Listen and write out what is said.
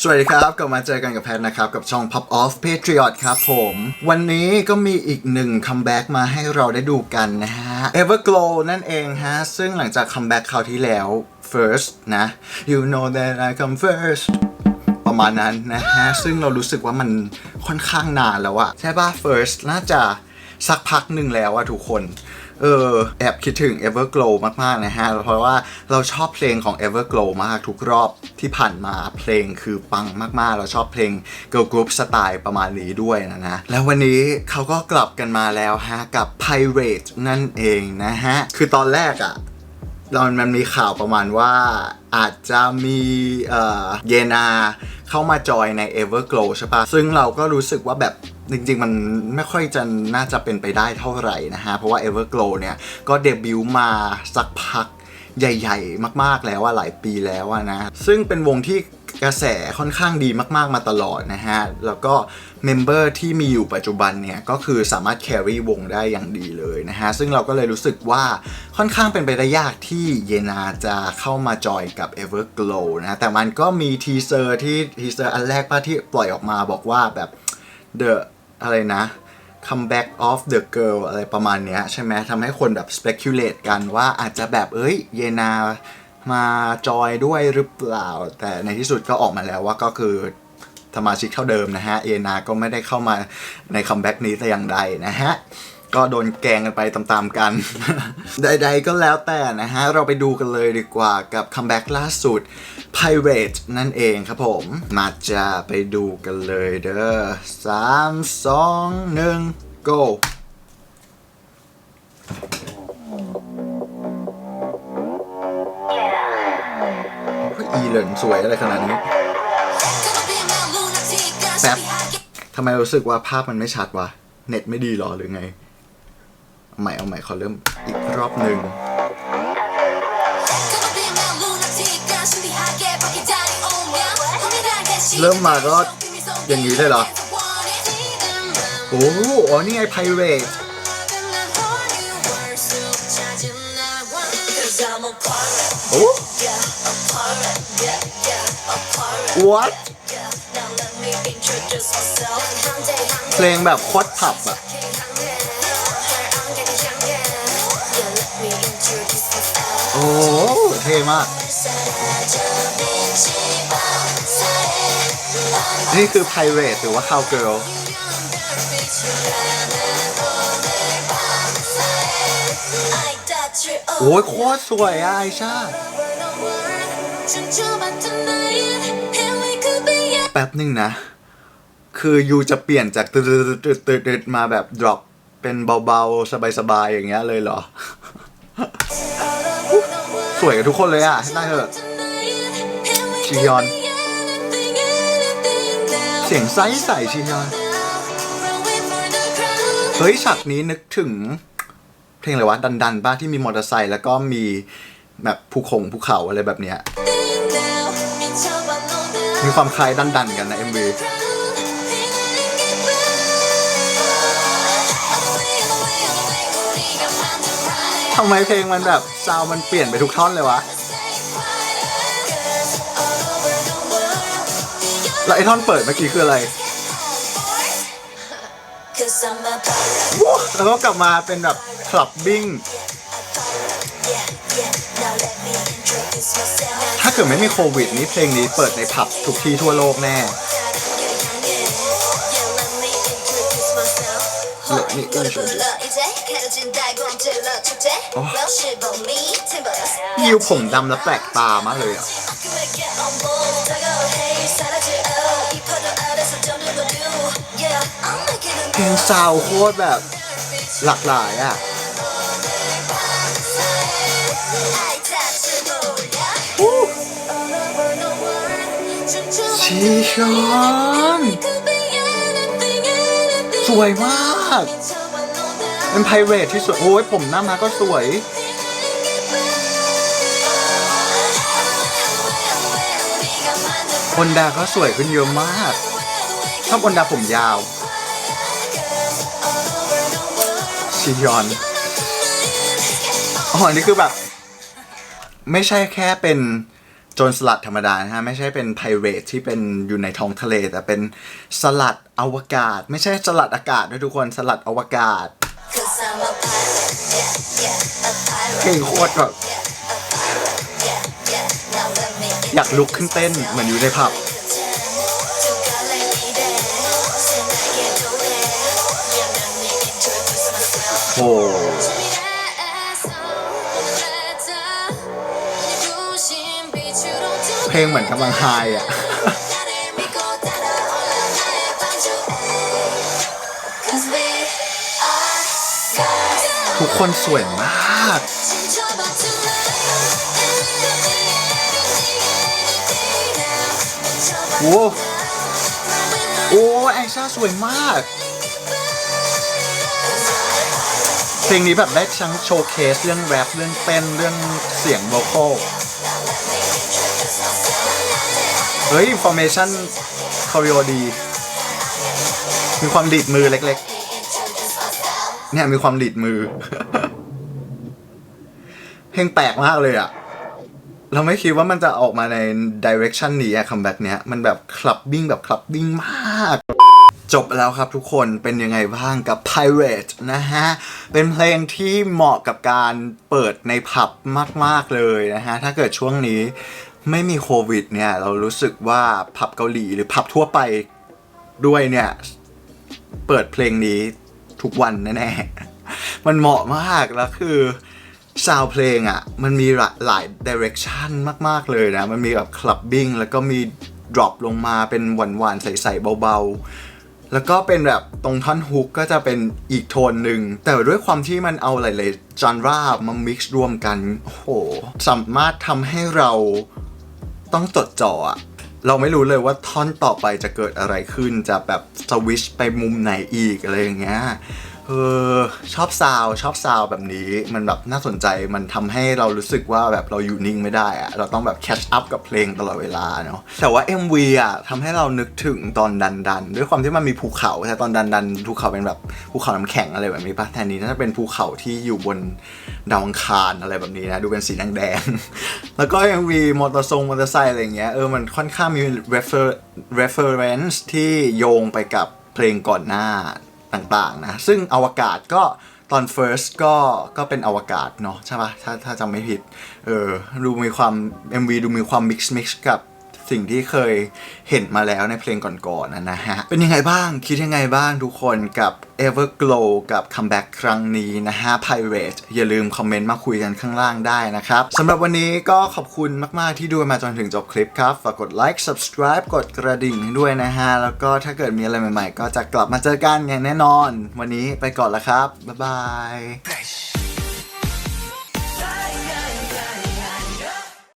สวัสดีครับกลับมาเจอกันกับแพทนะครับ กับช่อง Pop Off Patriot ครับผม วันนี้ก็มีอีกหนึ่งคัมแบ็กมาให้เราได้ดูกันนะฮะ Everglow นั่นเองฮะ ซึ่งหลังจากคัมแบ็กคราวที่แล้ว first นะ you know that I come first ประมาณนั้นนะฮะ ซึ่งเรารู้สึกว่ามันค่อนข้างนานแล้วอะใช่ป่ะ first น่าจะสักพักหนึ่งแล้วอะทุกคน เออแอบคิดถึง Everglow มาก ๆ นะฮะ เพราะว่าเราชอบเพลงของ Everglow มากทุกรอบที่ผ่านมาเพลงคือปังมากๆ เราชอบเพลง Girl Group สไตล์ประมาณนี้ด้วยนะนะ แล้ววันนี้เขาก็กลับกันมาแล้วฮะ กับ Pirate นั่นเองนะฮะ คือตอนแรกอะตอนมันมีข่าวประมาณว่าอาจจะมีเอ่อเยนาเข้ามาจอยใน Everglow ใช่ปะซึ่งเราก็รู้สึกว่าแบบ จริงๆ มันไม่ค่อยจะน่าจะเป็นไปได้เท่าไหร่นะฮะ เพราะว่า Everglow เนี่ย ก็เดบิวต์มาสักพักใหญ่ ๆ มากๆแล้วว่าหลายปีแล้วอะนะ ซึ่งเป็นวงที่กระแสค่อนข้างดีมากๆมาตลอดนะฮะ แล้วก็เมมเบอร์ที่มีอยู่ปัจจุบันเนี่ย ก็คือสามารถ carry วงได้อย่างดีเลยนะฮะ ซึ่งเราก็เลยรู้สึกว่าค่อนข้างเป็นไปได้ยากที่เยนาจะเข้ามาจอยกับ Everglow นะ แต่มันก็มีทีเซอร์ที่ทีเซอร์อันแรกป้าที่ปล่อยออกมาบอกว่าแบบ The อะไรนะ comeback of the girl อะไรประมาณเนี้ยใช่ไหมทำให้คนแบบ speculate กันว่าอาจจะแบบเอ้ยเยนามาจอยด้วยหรือเปล่า แต่ในที่สุดก็ออกมาแล้วว่าก็คือสมาชิกเท่าเดิมนะฮะเยนาก็ไม่ได้เข้ามาในคัมแบ็กนี้แต่อย่างใดนะฮะ ก็โดนแกงกันไปตามๆกัน ใดๆก็แล้วแต่นะฮะ เราไปดูกันเลยดีกว่ากับคัมแบ็กล่าสุด Pirate นั่นเองครับผม มาจะไปดูกันเลยเด้อสามสองหนึ่ง go อีเหลินสวยอะไรขนาดนี้แป๊บทำไมรู้สึกว่าภาพมันไม่ชัดวะ เน็ตไม่ดีหรอหรือไง ใหม่เอาใหม่ขอเริ่มอีกรอบหนึ่งเริ่มมาก็อย่างนี้เลยเหรอ โอ้โหอ๋อนี่ไง Pirate โอ้ what เพลงแบบโคตรผับอะ อ้เท่มาก นี่คือ Pirate หรือว่า Cowgirl โอ้ยโคตรสวยอะไอชาแป๊บหนึ่งนะ คือยูจะเปลี่ยนจากตืดตืดตืดมาแบบ drop เป็นเบาๆ สบายๆ อย่างเงี้ยเลยเหรอ สวยกับทุกคนเลยอะให้ได้เถอะจียอน เสียงใสใสๆชียอน เฮ้ยฉากนี้นึกถึง เพลงอะไรวะ ดันดันๆป้าที่มีมอเตอร์ไซค์แล้วก็มีแบบภูคงภูเขาอะไรแบบเนี้ยมีความคล้ายดันดันๆกันนะ ทำไมเพลงมันแบบซาวมันเปลี่ยนไปทุกท่อนเลยวะ แล้วไอ้ท่อนเปิดเมื่อกี้คืออะไร แล้วก็กลับมาเป็นแบบคลับบิ้ง ถ้าเกิดไม่มีโควิดนี้เพลงนี้เปิดในผับทุกที่ทั่วโลกแน่ Let me introduce ยิวผมดำแล้วแปลกตามากเลยอะ เพลงซาวโคตรแบบหลากหลายอะชีชอนสวยมาก เป็นไพเรทที่สวย โอ้ยผมหน้ามาก็สวยอนดาก็สวยขึ้นเยอะมาก ชอบอนดาผมยาวชิยอนอ๋ออันนี้คือแบบ ไม่ใช่แค่เป็น จรสลัดธรรมดานะฮะไม่ใช่เป็นไพเรตที่เป็นอยู่ในท้องทะเล แต่เป็นสลัดอวกาศ ไม่ใช่สลัดอากาศด้วยทุกคนสลัดอวกาศ Cause I'm a pirate, yeah, yeah, a pirate, เพลงโคตรแบบ yeah, yeah. Now let me อยากลุกขึ้นเต้นเหมือนอยู่ในผับ to gallery ลงเหมือนกำลังไฮอะ ทุกคนสวยมาก โอ้โอ้แอชาสวยมาก เพลงนี้แบบได้ชั้งโชว์เคสเรื่องแรปเรื่องเต้นเรื่องเสียงโวคอล เฮ้ยฟอร์เมชั่นคอริโอดี มีความดีดมือเล็กๆ เนี่ยมีความดีดมือ เพลงแปลกมากเลยอะเราไม่คิดว่ามันจะออกมาในดิเรกชันนี้อะคัมแบ็กเนี้ย มันแบบคลับบิ้งแบบคลับบิ้งมาก จบแล้วครับทุกคนเป็นยังไงบ้างกับ Pirate นะฮะ เป็นเพลงที่เหมาะกับการเปิดในผับมาก ๆ เลยนะฮะ ถ้าเกิดช่วงนี้ ไม่มีโควิดเนี่ยเรารู้สึกว่าผับเกาหลีหรือผับทั่วไปด้วยเนี่ย เปิดเพลงนี้ทุกวันแน่ๆ มันเหมาะมากแล้วคือซาวเพลงอะ มันมีหลายดิเรกชันมาก ๆ เลยนะ มันมีแบบคลับบิ้งแล้วก็มีดรอปลงมาเป็นหวานๆ ใส ๆ เบา ๆ แล้วก็เป็นแบบตรงท่อนฮุกก็จะเป็นอีกโทนหนึ่ง แต่ด้วยความที่มันเอาหลายๆจอนรามามิกซ์รวมกัน โอ้โห สามารถทำให้เรา ต้องจดจ่ออะเราไม่รู้เลยว่าท่อนต่อไปจะเกิดอะไรขึ้น จะแบบสวิชไปมุมไหนอีกอะไรอย่างเงี้ย เออชอบซาวชอบซาวแบบนี้มันแบบน่าสนใจมันทำให้เรารู้สึกว่าแบบเราอยู่นิ่งไม่ได้อะเราต้องแบบแคชอัพกับเพลงตลอดเวลาเนาะแต่ว่า MV อะทำให้เรานึกถึงตอนดันดันด้วยความที่มันมีภูเขาแต่ตอนดันดันภูเขาเป็นแบบภูเขาน้ำแข็งอะไรแบบนี้ปะแทนนี้น่าจะเป็นภูเขาที่อยู่บนดาวอังคารอะไรแบบนี้นะดูเป็นสีแดงๆแล้วก็ยังมีมอเตอร์ทรงมอเตอร์ไซค์อะไรเงี้ยเออมันค่อนข้างมี refer reference ที่โยงไปกับเพลงก่อนหน้า ต่างๆนะซึ่งอวกาศก็ตอน first ก็ก็เป็นอวกาศเนาะใช่ปะถ้าถ้าจำไม่ผิดเออดูมีความ MV ดูมีความ mix mix กับ สิ่งที่เคยเห็นมาแล้วในเพลงก่อนๆนะนะฮะ เป็นยังไงบ้าง คิดยังไงบ้างทุกคนกับ Everglow กับคัมแบ็กครั้งนี้นะฮะ Pirate อย่าลืมคอมเมนต์มาคุยกันข้างล่างได้นะครับสำหรับวันนี้ก็ขอบคุณมากๆที่ดูมาจนถึงจบคลิปครับ ฝากกดไลค์ subscribe กดกระดิ่งให้ด้วยนะฮะ แล้วก็ถ้าเกิดมีอะไรใหม่ๆ ก็จะกลับมาเจอกันอย่างแน่นอน วันนี้ไปก่อนละครับ บ๊ายบาย